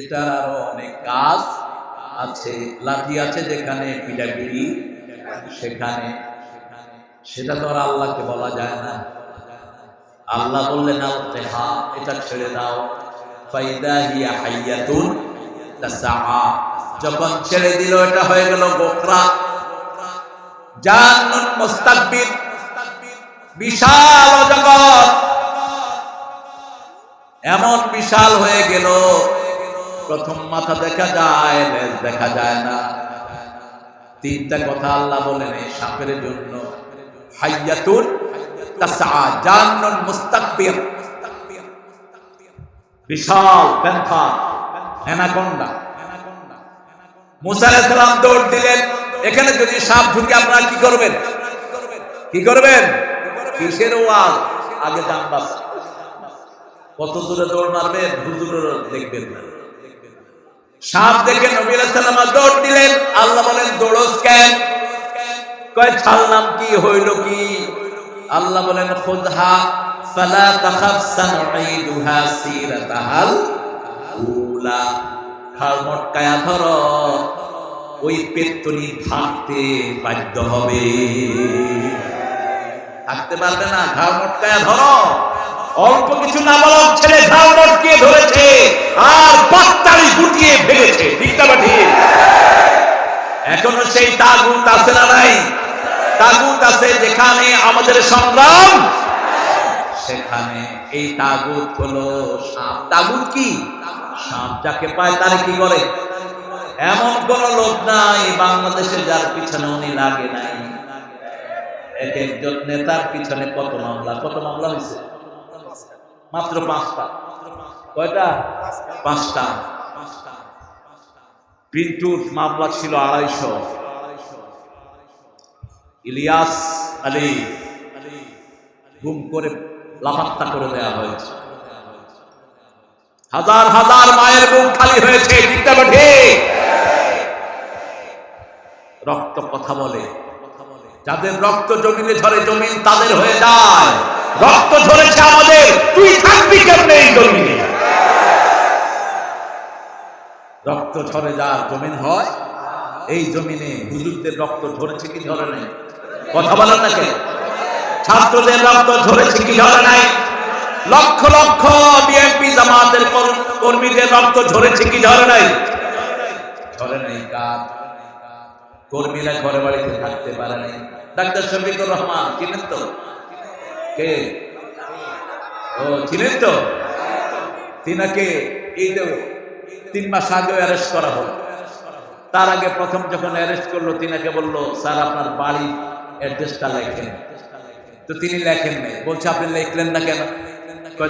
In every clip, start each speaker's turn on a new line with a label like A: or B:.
A: এটার আরও অনেক কাজ আছে লাঠি আছে যেখানে পিটাপিটি সেখানে সেটা তো আর আল্লাহকে বলা যায় না। আল্লাহ বললেন হা এটা ছেড়ে দাও। ফাইদা হিয়া হাইয়াতুন যখন ছেড়ে দিল, এটা হয়ে গেল গোখরা। জান্নুন মুস্তাকবির, বিশাল জগৎ। এমন বিশাল হয়ে গেল প্রথম মাথা দেখা যায়, লেজ দেখা যায় না। তিনটা কথা আল্লাহ বলেন এই সাপের জন্য। হাইয়াতুন দৌড় দিলেন। এখানে যদি সাপ আপনারা কি করবেন? কি আগে কত দূরে দৌড় মারবেন? হুজুরেরও দেখবেন না। সাপ দেখে নবী সালাম দৌড় দিলেন। আল্লাহ বলেন, দৌড়স কেন? কয় ছাড়লাম কি, হইল কি? আল্লাহ বলেন, খুদহা ফালা তাখাফ সানুঈদুহা সিরাতাহাল উলা। খাল মটকায়া ধর, ওই পেত্তনি থাকতে বাধ্য হবে। থাকতে পারবে না ঘাড় মটকায়া ধরো। অল্প কিছু না বলক ছেলে ঘাড় ধরেছে আর পাত্তালি গুটিয়ে ফেলেছে। এখনও সেই তাগুত আছে না নাই? তাগুত আছে যেখানে আমাদের সংগ্রাম। সেখানে এই তাগুত হলো সাপ। তাগুত কি? সাপ যাকে পায় তারে কি করে? এমন কোন লোক নাই, বাংলাদেশে যার পিছনে উনি লাগে নাই। এক একজন নেতার পিছনে কত মামলা কত মামলা হয়েছে মাত্র পাঁচটা। কয়টা? পাঁচটা। পিন্টুর মামলা ছিল আড়াইশো। ইলিয়াস আলী গুম করে লাফাত্তা করে দেওয়া হয়েছে। হাজার হাজার মায়ের বুক খালি হয়েছে রক্ত কথা বলে। যাদের রক্ত জমিনে ঝরে, জমিন তাদের হয়ে যায়। রক্ত ঝরেছে আমাদের। তুই থাকবি কেমনে এই জমিনে? রক্ত ঝরে যার জমিন হয়, এই জমিনে হুজুরদের রক্ত ঝরেছে কি ঝরে নাই? কথা বলেন না কেন? ছাত্রদের রক্ত ঝরেছে কি ঝরে নাই? লক্ষ লক্ষ বিএনপি জামাতের কর্মীদের রক্ত ঝরেছে কি ঝরে নাই? ঝরে নাই কাজ কর্মীরা ঘরে বাড়িতে থাকতে পারে নাই। ডাক্তার শফিকুর রহমান, চিনেন তো? কে? ও চিনেন তো? তিনাকে এই তো তিন মাস আগে অ্যারেস্ট করা হলো। তার আগে প্রথম যখন অ্যারেস্ট করল, তিনাকে বলল, স্যার, আপনার বাড়ি অ্যাড্রেসটা লেখেন। তো তিনি লেখেন নাই। বলছে, আপনি লিখলেন না কেন?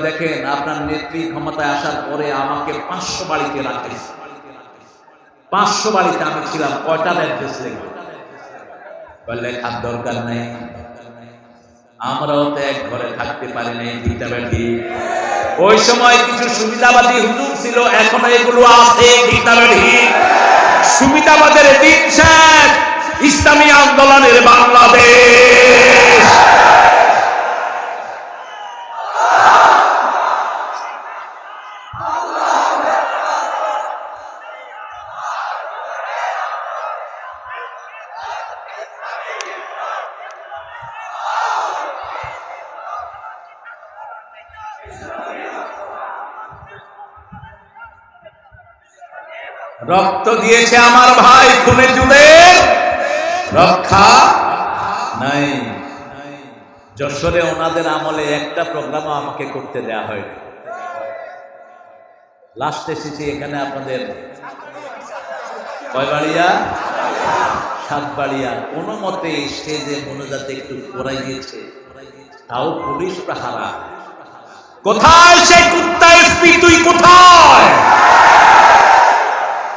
A: দেখেন, আপনার নেত্রী ক্ষমতায় আসার পরে আমাকে পাঁচশো বাড়িতে রাখেন। পাঁচশো বাড়িতে আমি ছিলাম, কয়টার অ্যাড্রেস কয়, লেখার দরকার নেই। আমরাও তো এক ঘরে থাকতে পারি নাই, ঠিকটা ব্যাটি ওই সময় কিছু সুবিধাবাদী হুজুর ছিল, এখন এগুলো আছে, ঠিকটা ব্যাটি সুবিধাবাদের দিন শেষ ইসলামী আন্দোলনের বাংলাদেশ। রক্ত দিয়েছে আমার ভাই খুনে জুড়ে রক্ষা নাই। যশোরে ওনাদের আমলে একটা প্রোগ্রামও আমাকে করতে দেয়া হয়নি। লাস্ট এসেছি এখানে আপনাদের কয়বাড়িয়া? সাতবাড়িয়া। কোনো মতে স্টেজে মনোজাতে একটু করাই দিয়েছে তাও পুলিশ পাহারা। কোথায় সেই কুত্তা এসপি তুই কোথায়?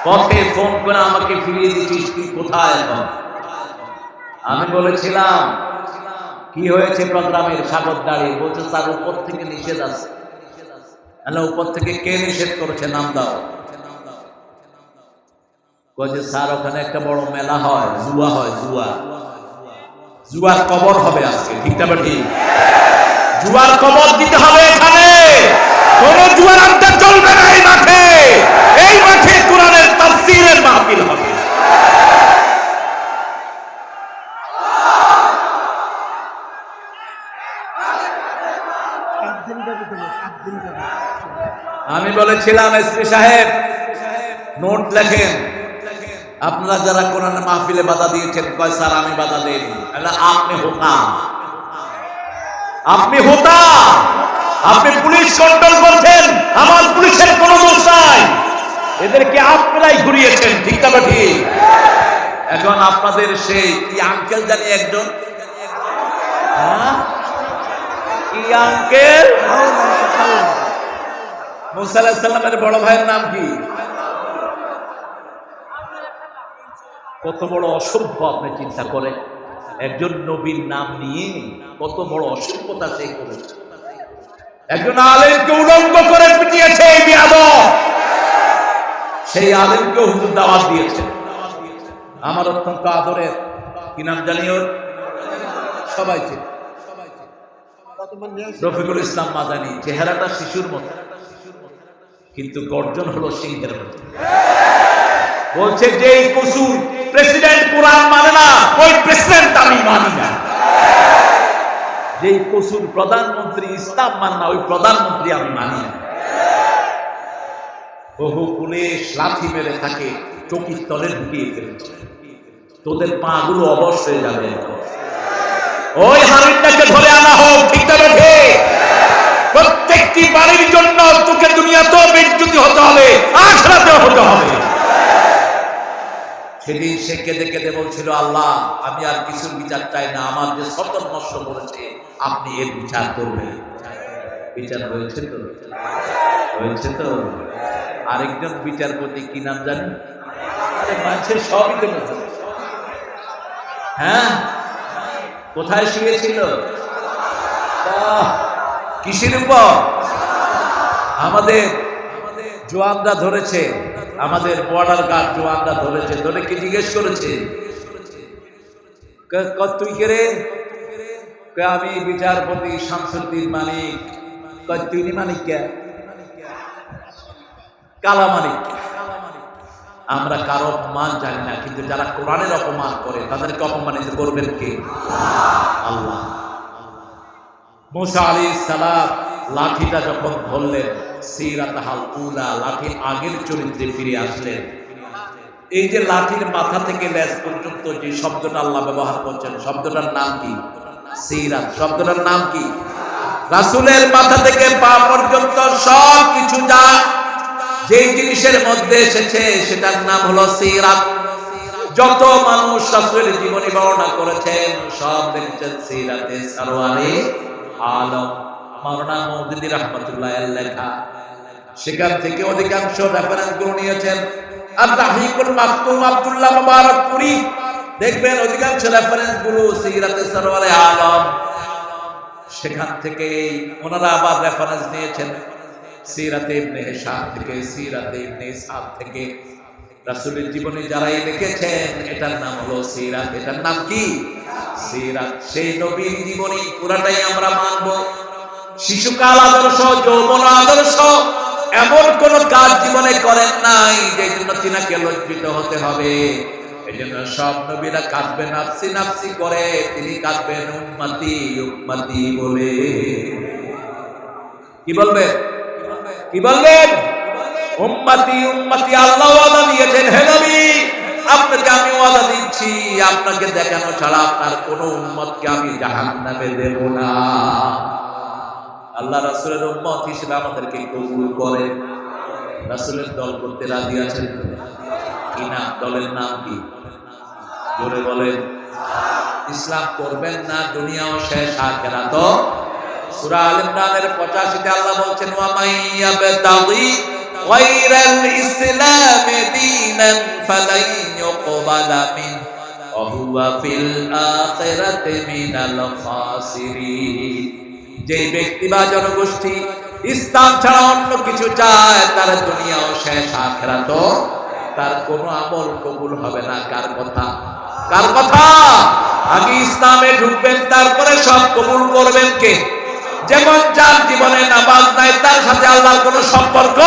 A: পথে ফোন করে আমাকে ফিরিয়ে দিচ্ছিস, তুই কোথায় এখন? আমি বলেছিলাম, কি হয়েছে প্রোগ্রামের সাগর দাঁড়িয়ে? বলছে স্যার উপর থেকে নিষেধ আছে। তাহলে উপর থেকে কে নিষেধ নাম দাও। যে স্যার, ওখানে একটা বড় মেলা হয়, জুয়া হয়, জুয়া। জুয়ার কবর হবে আজকে, ঠিক জুয়ার কবর দিতে হবে এখানে। কোন জুয়ার আড্ডা চলবে না এই মাঠে। এই বলেছিলাম এসপি সাহেব। নোট লেখেন, আপনারা যারা কোরআনে মাহফিলে বাধা দিয়েছেন, কয় স্যার, আমি বাধা দেইনি। আপনি হোতা আপনি হোতা আপনি পুলিশ কন্ট্রোল করছেন, আমার পুলিশের কোনো দোষ নাই। এদেরকে আপনারাই ঘুরিয়েছেন, ঠিক না বা ঠিক? এখন আপনাদের সেই কি আঙ্কেল জানি একজন? হ্যাঁ? কি আঙ্কেল মুসা বড় ভাইয়ের নাম কি? কত বড় অসভ্য আপনি চিন্তা করেন। একজন নবীর নাম নিয়ে কত বড় অসভ্যতা সে করেছে। একজন আলেমকে উলঙ্গ করে পিটিয়েছে এই সেই আলেমকে হুজুর দাওয়াত দিয়েছে। আমার অত্যন্ত আদরের, কি নাম জানি ওর? সবাই রফিকুল ইসলাম মাদানি, চেহারাটা শিশুর মতো। কিন্তু গর্জন হলো সিংহের মতো বলছে যে এই কসুর প্রেসিডেন্ট কোরআন মানে না, ওই প্রেসিডেন্ট আমি মানি না। যেই কসুর প্রধানমন্ত্রী ইসলাম মানে না, ওই প্রধানমন্ত্রী আমি মানি না। বহু পুলিশ লাথি মেরে থাকে চকির তলে ঢুকিয়ে ফেলছে। তোদের পা গুলো অবশ্যই যাবে। ওই হারিটাকে ধরে আনা হোক, ঠিক না প্রত্যেকটি বাড়ির জন্য তোকে দুনিয়াতেও বেজ্জুতি হতে হবে আখরাতেও হতে হবে। সেদিন সে কেঁদে কেঁদে বলছিল আল্লাহ আমি আর কিছুর বিচার চাই না আমার যে নষ্ট করেছে আপনি এর বিচার করবেন। বিচার হয়েছে তো? হয়েছে তো? আরেকজন বিচারপতি কি নাম জানেন? মানুষের সবই তো হ্যাঁ? কোথায় শুয়েছিল? বাহ, কিসের উপর? আমাদের জোয়ানরা ধরেছে, আমাদের বর্ডার গার্ড জোয়ানরা ধরেছে। ধরে কি জিজ্ঞেস করেছে? তুই কে রে? আমি বিচারপতি, শামসুদ্দিন কয় তুই নি মানিক কে? কালা মানিক। আমরা কারও অপমান জানি না, কিন্তু যারা কোরআনের অপমান করে, তাদেরকে অপমানিত করবেন কে? আল্লাহ। মুসা আলী সালাম লাঠিটা যখন ধরলেন, সিরাত হাল উলা, লাঠির আগের চরিত্রে ফিরে আসলেন। এই যে লাঠির মাথা থেকে লেজ পর্যন্ত যে শব্দটা আল্লাহ ব্যবহার করছেন, শব্দটার নাম কি? সিরাত। শব্দটার নাম কি? রাসূলের মাথা থেকে পা পর্যন্ত সব কিছু যা জিনিসের মধ্যে এসেছে, সেটার নাম হলো সিরাত। যত মানুষ রাসূলের জীবনী বর্ণনা করেছেন, সব দেখছেন সিরাতে সারওয়ারে আলম মাওলানা মওদুদি রাহমাতুল্লাহ লেখা সেখান থেকে অধিকাংশ রেফারেন্সগুলো নিয়েছেন দেখবেন অধিকাংশ রেফারেন্সগুলো আলম। সেখান ওনারা আবার রেফারেন্স নিয়েছেন থেকে, সিরাতে জীবনে যারাই লিখেছেন, এটার নাম হলো সিরাত। এটার নাম কি? সিরাত সেই নবীর জীবনী পুরাটাই আমরা মানব। শিশুকাল আদর্শ, যৌবন আদর্শ, এমন কোন কাজ জীবনে করেন নাই যে জন্য তিনাকে লজ্জিত হতে হবে। এই জন্য সব নবীরা কাঁদবে, নাফসি নাফসি করে তিনি কাঁদবেন, উম্মতি উম্মতি বলে। কি বলবেন? কি বলবেন? উম্মতি উম্মতি, আল্লাহ ওয়াদা দিয়েছেন, হে নবী, আপনাকে আমি ওয়াদা দিচ্ছি। আপনাকে দেখানো ছাড়া আপনার কোন উম্মতকে আমি জাহান্নামে দেব না। আল্লাহ রাসূলের উম্মত হিসেবে আমাদেরকে কবুল করে। রাসূলের দল করতে রাজি আছেন তো? কি নাম দলের নাম কি? জোরে বলেন। ইসলাম করবেন না, দুনিয়াও শেষ আখেরা তো সূরা আল ইমরানের 85 তে আল্লাহ বলছেন ওয়া গায়রাল ইসলাম মিন আখিরাতি যে ব্যক্তি বা জনগোষ্ঠী ইসলাম ছাড়া অন্য কিছু চায়, তার দুনিয়াও শেষ, আখেরাতও তার কোনো আমল কবুল হবে না। কার কথা? কার কথা? আগে ইসলামে ঢুকবেন, তারপরে সব কবুল করবেন কে? যেমন যার জীবনে নামাজ নাই, তার সাথে আল্লাহর কোনো সম্পর্ক